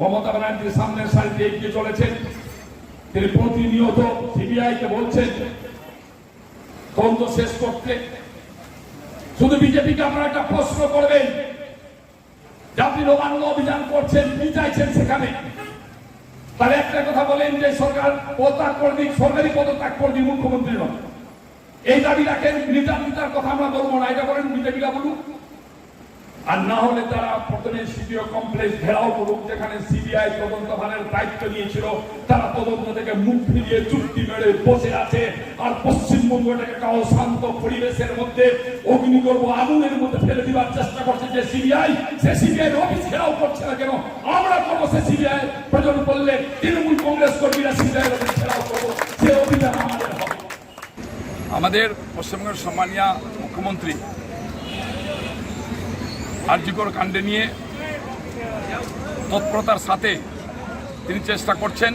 মমতা ব্যানার্জির সামনের সারিতে এগিয়ে চলেছেন। তিনি প্রতিনিয়ত সিবিআই কে বলছেন তদন্ত শেষ করতে। শুধু বিজেপিকে আপনারা একটা প্রশ্ন করবেন যে আপনি নবান্ন অভিযান করছেন, কি চাইছেন সেখানে? তাহলে একটা কথা বলেন যে সরকার পদত্যাগ করে দিক সরকারি পদত্যাগ করে দিক মুখ্যমন্ত্রী নয় এই দাবি রাখেন নেতা নেতার কথা আমরা বলব না, এটা বলেন বিজেপিরা বলুন আর না হলে তারা প্রথমে সিবিও কমপ্লেক্স, ঘেরাও করুক, যেখানে সিবিআই তদন্ত ভানের দায়িত্ব নিয়েছিল, তারা তদন্ত থেকে মুখ ফিরিয়ে চুক্তি মেরে বসে আছে। আর পশ্চিমবঙ্গটাকে একটা অশান্ত পরিবেশের মধ্যে, অগ্নিগর্ভ আগুনের মধ্যে ফেলে দিবার চেষ্টা করছে যে সিবিআই, সে সিবিআই অফিস ঘেরাও করছে না কেন? আমরা করব সে সিবিআই প্রয়োজন করলে তৃণমূল কংগ্রেস কর্মীরা সিবিআই অফিস ঘেরাও করব সে অভিযান আমাদের হবে। আমাদের পশ্চিমবঙ্গের সম্মানীয় মুখ্যমন্ত্রী আরজিকর কাণ্ডে নিয়ে তৎপরতার সাথে তিনি চেষ্টা করছেন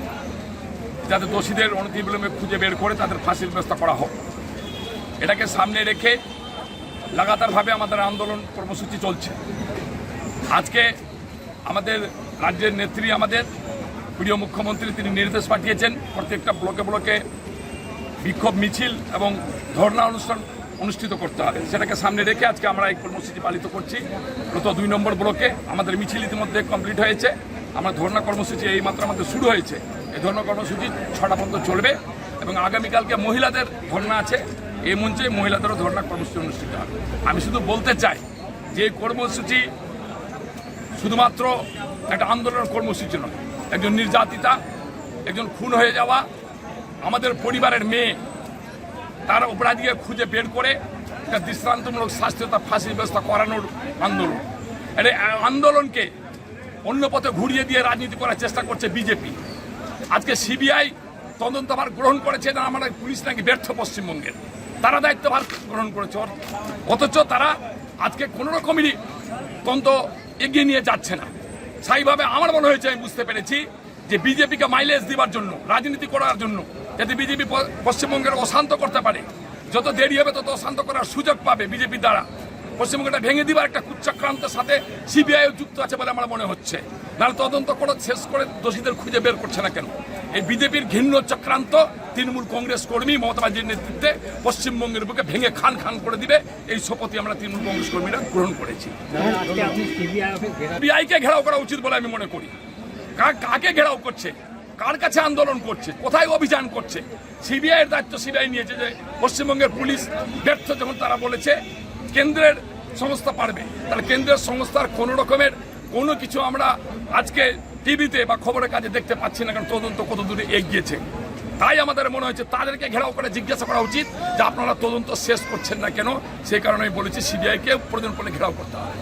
যাতে দোষীদের অনতিবিলম্বে খুঁজে বের করে তাদের ফাঁসির ব্যবস্থা করা হোক। এটাকে সামনে রেখে লাগাতারভাবে আমাদের আন্দোলন কর্মসূচি চলছে। আজকে আমাদের রাজ্যের নেত্রী আমাদের, প্রিয় মুখ্যমন্ত্রী তিনি নির্দেশ পাঠিয়েছেন প্রত্যেকটা ব্লকে ব্লকে বিক্ষোভ মিছিল এবং ধর্ণা অনুষ্ঠান অনুষ্ঠিত করতে হবে। সেটাকে সামনে রেখে আজকে আমরা এই কর্মসূচি পালিত করছি। গত দুই নম্বর ব্লকে আমাদের মিছিল ইতিমধ্যে কমপ্লিট হয়েছে। আমরা ধর্ণা কর্মসূচি এই মাত্র আমাদের শুরু হয়েছে। এই ধর্ণা কর্মসূচি ছটা পর্যন্ত চলবে এবং আগামীকালকে মহিলাদের ধর্ণা আছে। এই মঞ্চে মহিলাদেরও ধর্ণা কর্মসূচি অনুষ্ঠিত হবে। আমি শুধু বলতে চাই যে এই কর্মসূচি শুধুমাত্র একটা আন্দোলনের কর্মসূচি নয়। একজন নির্যাতিতা, একজন খুন হয়ে যাওয়া, আমাদের পরিবারের মেয়ে তার অপরাধীকে খুঁজে বের করে একটা দৃষ্টান্তমূলক শাস্তি তার ফাঁসির ব্যবস্থা করানোর আন্দোলন। এটা আন্দোলনকে অন্য পথে ঘুরিয়ে দিয়ে রাজনীতি করার চেষ্টা করছে বিজেপি। আজকে সিবিআই তদন্তভার গ্রহণ করেছে না আমাদের পুলিশ নাকি ব্যর্থ পশ্চিমবঙ্গের। তারা দায়িত্বভার গ্রহণ করেছে অথচ তারা আজকে কোনো রকমেরই তদন্ত এগিয়ে নিয়ে যাচ্ছে না। সেইভাবে আমার মনে হয়েছে, আমি বুঝতে পেরেছি যে বিজেপিকে মাইলেজ দিবার জন্য, রাজনীতি করার জন্য যাতে বিজেপি পশ্চিমবঙ্গের অশান্ত করতে পারে। যত দেরি হবে তত অশান্ত করার সুযোগ পাবে বিজেপি দ্বারা। পশ্চিমবঙ্গটা ভেঙে দিবার একটা কুচ্চাক্রান্তের সাথে সিবিআই যুক্ত আছে বলে আমার মনে হচ্ছে। নাহলে তদন্ত করে শেষ করে দোষীদের খুঁজে বের করছে না কেন? এই বিজেপির ঘৃণ্য চক্রান্ত তৃণমূল কংগ্রেস কর্মী মমতা ব্যানার্জির নেতৃত্বে পশ্চিমবঙ্গের বুকে ভেঙে খান খান করে দিবে। এই শপথই আমরা তৃণমূল কংগ্রেস কর্মীরা গ্রহণ করেছি। সিবিআইকে ঘেরাও করা উচিত বলে আমি মনে করি। কাকে ঘেরাও করছে? কার কাছে আন্দোলন করছে? কোথায় অভিযান করছে? সিবিআই এর দায়িত্ব সিবিআই নিয়েছে যে পশ্চিমবঙ্গের পুলিশ ব্যর্থ যখন তারা বলেছে, কেন্দ্রের সংস্থা পারবে। তাহলে কেন্দ্রের সংস্থার কোনো রকমের কোনো কিছু আমরা আজকে টিভিতে বা খবরের কাজে দেখতে পাচ্ছি না, কারণ তদন্ত কত দূরে এগিয়েছে। তাই আমাদের মনে হয়েছে, তাদেরকে ঘেরাও করে জিজ্ঞাসা করা উচিত যে আপনারা তদন্ত শেষ করছেন না কেন? সেই কারণে আমি বলেছি, সিবিআইকে প্রয়োজন পড়লে ঘেরাও করতে হবে।